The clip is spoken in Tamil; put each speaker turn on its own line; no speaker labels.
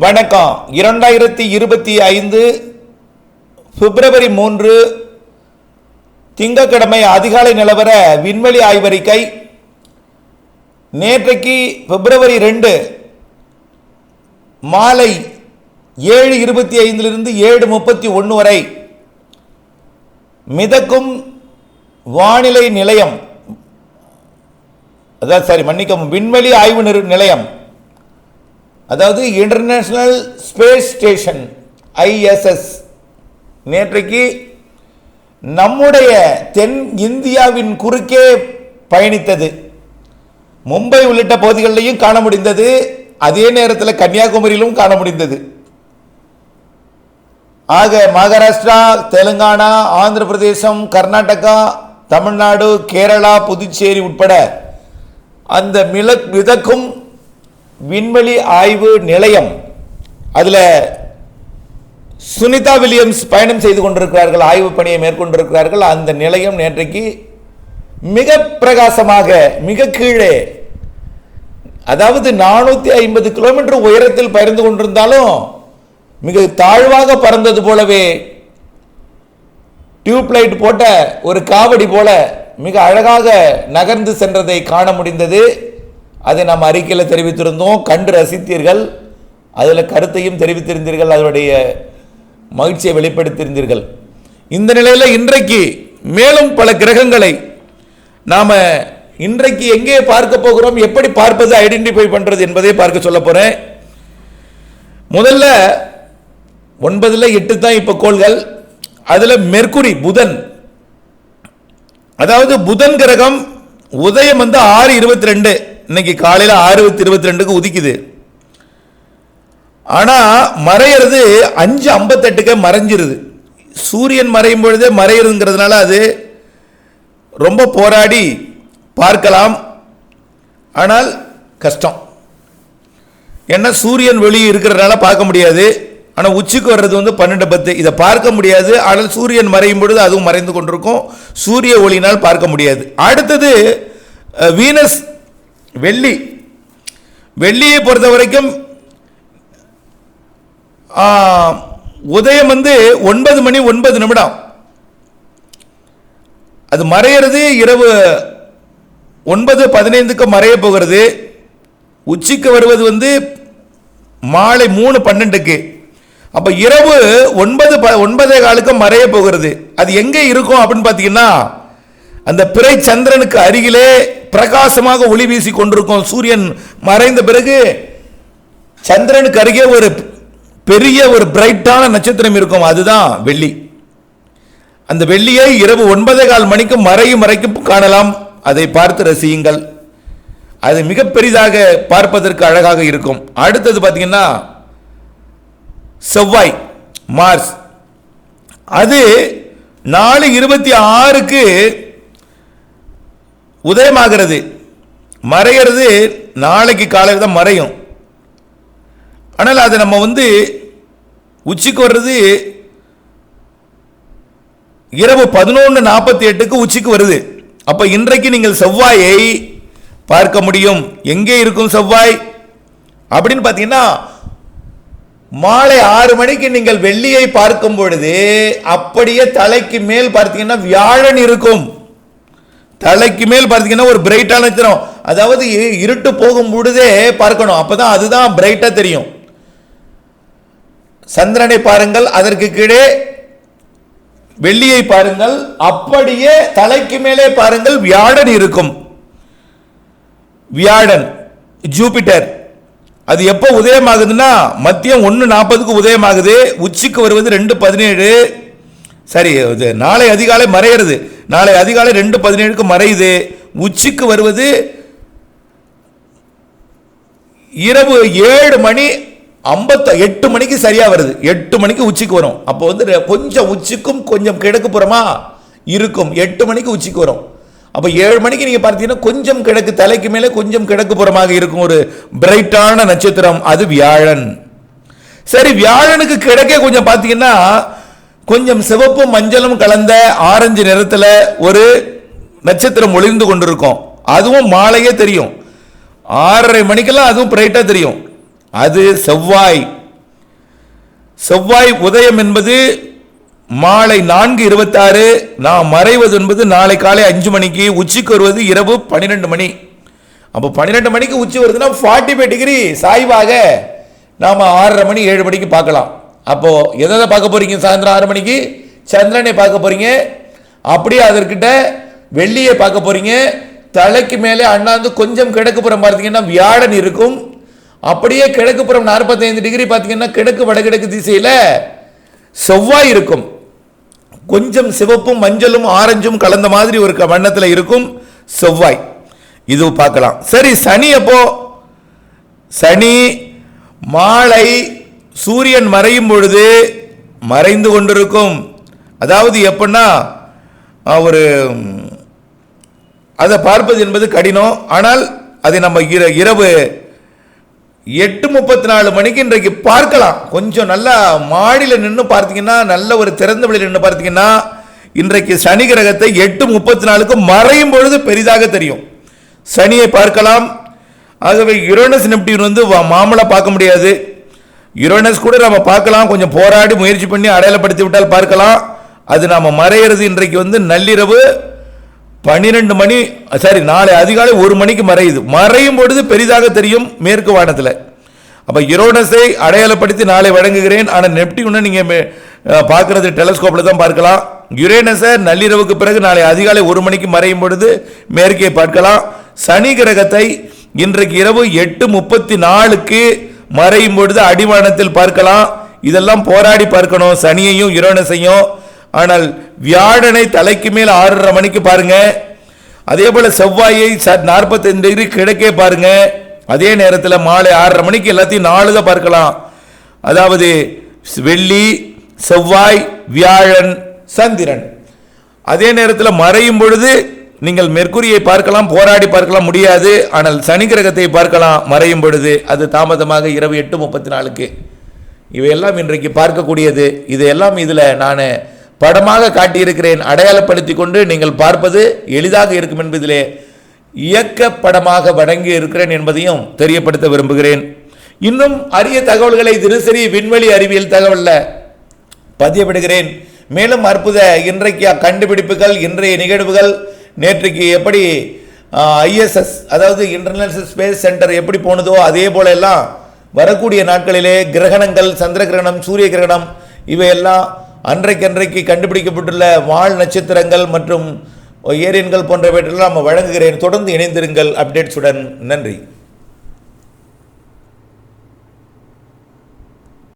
வணக்கம். இரண்டாயிரத்தி இருபத்தி ஐந்து பிப்ரவரி மூன்று திங்கட்கிழமை அதிகாலை நிலவர விண்வெளி ஆய்வறிக்கை. நேற்றைக்கு பிப்ரவரி ரெண்டு மாலை ஏழு இருபத்தி ஐந்திலிருந்து ஏழு முப்பத்தி ஒன்று வரை மிதக்கும் வானிலை நிலையம் அதாவது சாரி மன்னிக்கவும் விண்வெளி ஆய்வு நிலையம் அதாவது இன்டர்நேஷனல் ஸ்பேஸ் ஸ்டேஷன் ஐஎஸ்எஸ் நேற்றைக்கு நம்முடைய தென் இந்தியாவின் குறுக்கே பயணித்தது. மும்பை உள்ளிட்ட பகுதிகளிலையும் காண முடிந்தது. அதே நேரத்தில் கன்னியாகுமரியிலும் காண முடிந்தது. ஆக மகாராஷ்டிரா தெலுங்கானா ஆந்திர பிரதேசம் கர்நாடகா தமிழ்நாடு கேரளா புதுச்சேரி உட்பட அந்த மில மிதக்கும் விண்வெளி ஆய்வு நிலையம் அதில் சுனிதா வில்லியம்ஸ் பயணம் செய்து கொண்டிருக்கிறார்கள் ஆய்வு பணியை மேற்கொண்டிருக்கிறார்கள். அந்த நிலையம் நேற்றைக்கு மிக பிரகாசமாக மிக கீழே அதாவது நானூற்றி ஐம்பது கிலோமீட்டர் உயரத்தில் பறந்து கொண்டிருந்தாலும் மிக தாழ்வாக பறந்தது போலவே டியூப் லைட் போட்ட ஒரு காவடி போல மிக அழகாக நகர்ந்து சென்றதை காண முடிந்தது. அதை நாம் அறிக்கையில் தெரிவித்திருந்தோம் கண்டு ரசித்தீர்கள் அதில் கருத்தையும் தெரிவித்திருந்தீர்கள் அதனுடைய மகிழ்ச்சியை வெளிப்படுத்தியிருந்தீர்கள். இந்த நிலையில் இன்றைக்கு மேலும் பல கிரகங்களை நாம் இன்றைக்கு எங்கே பார்க்க போகிறோம் எப்படி பார்ப்பது ஐடென்டிஃபை பண்ணுறது என்பதை பார்க்க சொல்ல போகிறேன் முதல்ல ஒன்பதில் எட்டு தான் இப்போ கோள்கள். அதில் மெர்குரி புதன். அதாவது புதன் கிரகம் உதயம் வந்து ஆறு இருபத்தி ரெண்டு. இன்னைக்கு காலையில் ஆறு இருபத்தி ரெண்டுக்கு உதிக்குது. ஆனால் மறையிறது அஞ்சு ஐம்பத்தெட்டுக்கே மறைஞ்சிருது. சூரியன் மறையும் பொழுதே மறையிறதுங்கிறதுனால அது ரொம்ப போராடி பார்க்கலாம். ஆனால் கஷ்டம். ஏன்னா சூரியன் வெளியே இருக்கிறதுனால பார்க்க முடியாது. ஆனால் உச்சிக்கு வர்றது வந்து பன்னெண்டு பத்து. இதை பார்க்க முடியாது. ஆனால் சூரியன் மறையும் பொழுது அதுவும் மறைந்து கொண்டிருக்கும். சூரிய ஒளியினால் பார்க்க முடியாது. அடுத்தது வீனஸ் வெள்ளி. வெள்ளியை பொறுத்த வரைக்கும் உதயம் வந்து ஒன்பது மணி ஒன்பது நிமிடம். அது மறையிறது இரவு ஒன்பது பதினைந்துக்கு மறைய போகிறது. உச்சிக்கு வருவது வந்து மாலை மூணு பன்னெண்டுக்கு. அப்போ இரவு ஒன்பது ப ஒன்பதே காலுக்கு மறைய போகிறது. அது எங்கே இருக்கும் அப்படின்னு பார்த்தீங்கன்னா அந்த பிறை சந்திரனுக்கு அருகிலே பிரகாசமாக ஒளி வீசி கொண்டிருக்கும் சூரியன் மறைந்த பிறகு சந்திரனுக்கு அருகே ஒரு பெரிய ஒரு பிரைட்டான நட்சத்திரம் இருக்கும். அதுதான் வெள்ளி. அந்த வெள்ளியை இரவு ஒன்பதே கால் மணிக்கு மறையும் மறைக்கும் காணலாம். அதை பார்த்து ரசியுங்கள். அது மிக பெரிதாக பார்ப்பதற்கு அழகாக இருக்கும். அடுத்தது பார்த்தீங்கன்னா செவ்வாய் மார்ஸ். அது நாலு இருபத்தி ஆறுக்கு உதயமாகிறது. மறையிறது நாளைக்கு காலையில் தான் மறையும். ஆனால் அதை நம்ம வந்து உச்சிக்கு வர்றது இரவு பதினொன்று நாற்பத்தி எட்டுக்கு உச்சிக்கு வருது. அப்போ இன்றைக்கு நீங்கள் செவ்வாயை பார்க்க முடியும். எங்கே இருக்கும் செவ்வாய்? அப்படின்னு பார்த்தீங்கன்னா மாலை ஆறு மணிக்கு நீங்கள் வெள்ளியை பார்க்கும் பொழுது அப்படியே தலைக்கு மேல் பார்த்தீங்கன்னா வியாழன் இருக்கும். தலைக்கு மேல் பார்த்தீங்கன்னா ஒரு பிரைட்டான நட்சத்திரம் அதாவது இ- இருட்டு போகும் பொழுதே பார்க்கணும். அப்பதான் அதுதான் பிரைட்டா தெரியும். சந்திரனை பாருங்கள் அதற்கு கீழே வெள்ளியை பாருங்கள் அப்படியே தலைக்கு மேலே பாருங்கள் வியாழன் இருக்கும். வியாழன் ஜூபிட்டர். அது எப்போ உதயமாகுதுன்னா மதியம் ஒன்று நாற்பதுக்கு உதயமாகுது உச்சிக்கு வருவது ரெண்டு பதினேழு. சரி இது நாளை அதிகாலை மறையிறது. நாளை அதிகாலை ரெண்டு பதினேழுக்கு மறையுது. உச்சிக்கு வருவது இரவு ஏழு மணி ஐம்பத்த எட்டு மணிக்கு சரியா வருது. எட்டு மணிக்கு உச்சிக்கு வரும். அப்போ வந்து கொஞ்சம் உச்சிக்கும் கொஞ்சம் கிழக்கு புறமா இருக்கும். எட்டு மணிக்கு உச்சிக்கு வரும். அப்போ ஏழு மணிக்கு நீங்க பார்த்தீங்கன்னா கொஞ்சம் கிழக்கு தலைக்கு மேலே கொஞ்சம் கிழக்கு புறமாக இருக்கும் ஒரு பிரைட்டான நட்சத்திரம். அது வியாழன். சரி வியாழனுக்கு கிழக்கே கொஞ்சம் பார்த்தீங்கன்னா கொஞ்சம் சிவப்பும் மஞ்சளும் கலந்த ஆரஞ்சு நிறத்தில் ஒரு நட்சத்திரம் ஒளிர்ந்து கொண்டிருக்கும். அதுவும் மாலையே தெரியும். ஆறரை மணிக்கெல்லாம் அதுவும் பிரைட்டாக தெரியும். அது செவ்வாய். செவ்வாய் உதயம் என்பது மாலை நான்கு இருபத்தாறு நான் மறைவது என்பது நாளை காலை அஞ்சு மணிக்கு உச்சிக்கு வருவது இரவு பன்னிரெண்டு மணி. அப்போ பன்னிரெண்டு மணிக்கு உச்சி வருதுன்னா ஃபார்ட்டி ஃபைவ் டிகிரி சாய்வாக நாம் ஆறரை மணி ஏழு மணிக்கு பார்க்கலாம். அப்போது எதை எதை பார்க்க போகிறீங்க சாயந்தரம் ஆறு மணிக்கு? சந்திரனை பார்க்க போகிறீங்க அப்படியே அதற்கிட்ட வெள்ளியை பார்க்க போகிறீங்க தலைக்கு மேலே அண்ணாந்து கொஞ்சம் கிழக்குப்புறம் பார்த்தீங்கன்னா வியாழன் இருக்கும். அப்படியே கிழக்குப்புறம் நாற்பத்தைந்து டிகிரி பார்த்தீங்கன்னா கிழக்கு வடகிழக்கு திசையில் செவ்வாய் இருக்கும். கொஞ்சம் சிவப்பும் மஞ்சளும் ஆரஞ்சும் கலந்த மாதிரி ஒரு க- இருக்கும் செவ்வாய். இது பார்க்கலாம். சரி சனி அப்போ சனி மாலை சூரியன் மறையும் பொழுது மறைந்து கொண்டிருக்கும். அதாவது எப்படின்னா ஒரு அதை பார்ப்பது என்பது கடினம். ஆனால் அதை நம்ம இர- இரவு எட்டு முப்பத்தி நாலு மணிக்கு இன்றைக்கு பார்க்கலாம். கொஞ்சம் நல்லா மாடியில் நின்று பார்த்தீங்கன்னா நல்ல ஒரு திறந்த வெளியில் நின்று பார்த்தீங்கன்னா இன்றைக்கு சனி கிரகத்தை எட்டு முப்பத்தி நாலுக்கு மறையும் பொழுது பெரிதாக தெரியும். சனியை பார்க்கலாம். ஆகவே யுரோனஸ் நெப்டியூன் வந்து வா- பார்க்க முடியாது. யுரேனஸ் கூட நம்ம பார்க்கலாம். கொஞ்சம் போராடி முயற்சி பண்ணி அடையாளப்படுத்தி விட்டால் பார்க்கலாம். அது நாம் மறையிறது இன்றைக்கு வந்து நள்ளிரவு பன்னிரெண்டு மணி சாரி நாளை அதிகாலை ஒரு மணிக்கு மறையுது. மறையும் பொழுது பெரிதாக தெரியும் மேற்கு வானத்தில். அப்போ யுரோனஸை அடையாளப்படுத்தி நாளை வழங்குகிறேன். ஆனால் நெப்டியூனை நீங்கள் பார்க்குறது டெலஸ்கோப்பில் தான் பார்க்கலாம். யுரேனஸை நள்ளிரவுக்கு பிறகு நாளை அதிகாலை ஒரு மணிக்கு மறையும் பொழுது மேற்கே பார்க்கலாம். சனி கிரகத்தை இன்றைக்கு இரவு எட்டு முப்பத்தி நாலுக்கு மறையும் பொழுது அடிவானத்தில் பார்க்கலாம். இதெல்லாம் போராடி பார்க்கணும். சனியையும் யுரேனஸையும் ஆனால் வியாழனை தலைக்கு மேல் ஆறரை மணிக்கு பாருங்க. அதே போல செவ்வாயை நாற்பத்தஞ்சு டிகிரி கிழக்கே பாருங்க. அதே நேரத்தில் மாலை ஆறரை மணிக்கு எல்லாத்தையும் நாலு தான் பார்க்கலாம். அதாவது வெள்ளி செவ்வாய் வியாழன் சந்திரன். அதே நேரத்தில் மறையும் பொழுது நீங்கள் மெர்க்குரியை பார்க்கலாம் போராடி பார்க்கலாம் முடியாது. ஆனால் சனி கிரகத்தை பார்க்கலாம் மறையும் பொழுது அது தாமதமாக இரவு எட்டு முப்பத்தி நாலுக்கு இவையெல்லாம் இன்றைக்கு பார்க்கக்கூடியது. இதையெல்லாம் இதில் நான் படமாக காட்டியிருக்கிறேன். அடையாளப்படுத்தி கொண்டு நீங்கள் பார்ப்பது எளிதாக இருக்கும் என்பதிலே இயக்க படமாக வழங்கி இருக்கிறேன் என்பதையும் தெரியப்படுத்த விரும்புகிறேன். இன்னும் அரிய தகவல்களை தினசரி விண்வெளி அறிவியல் தகவலில் பதியப்படுகிறேன் மேலும் அற்புத இன்றைக்கு கண்டுபிடிப்புகள் இன்றைய நிகழ்வுகள் நேற்றைக்கு எப்படி ஐஎஸ்எஸ் அதாவது இன்டர்நேஷனல் ஸ்பேஸ் சென்டர் எப்படி போனதோ அதே போல எல்லாம் வரக்கூடிய நாட்களிலே கிரகணங்கள் சந்திர கிரகணம் சூரிய கிரகணம் இவையெல்லாம் அன்றைக்கன்றைக்கு கண்டுபிடிக்கப்பட்டுள்ள வால் நட்சத்திரங்கள் மற்றும் ஏரியன்கள் போன்றவற்றெல்லாம் நம்ம வழங்குகிறேன். தொடர்ந்து இணைந்திருங்கள். அப்டேட்ஸுடன் நன்றி.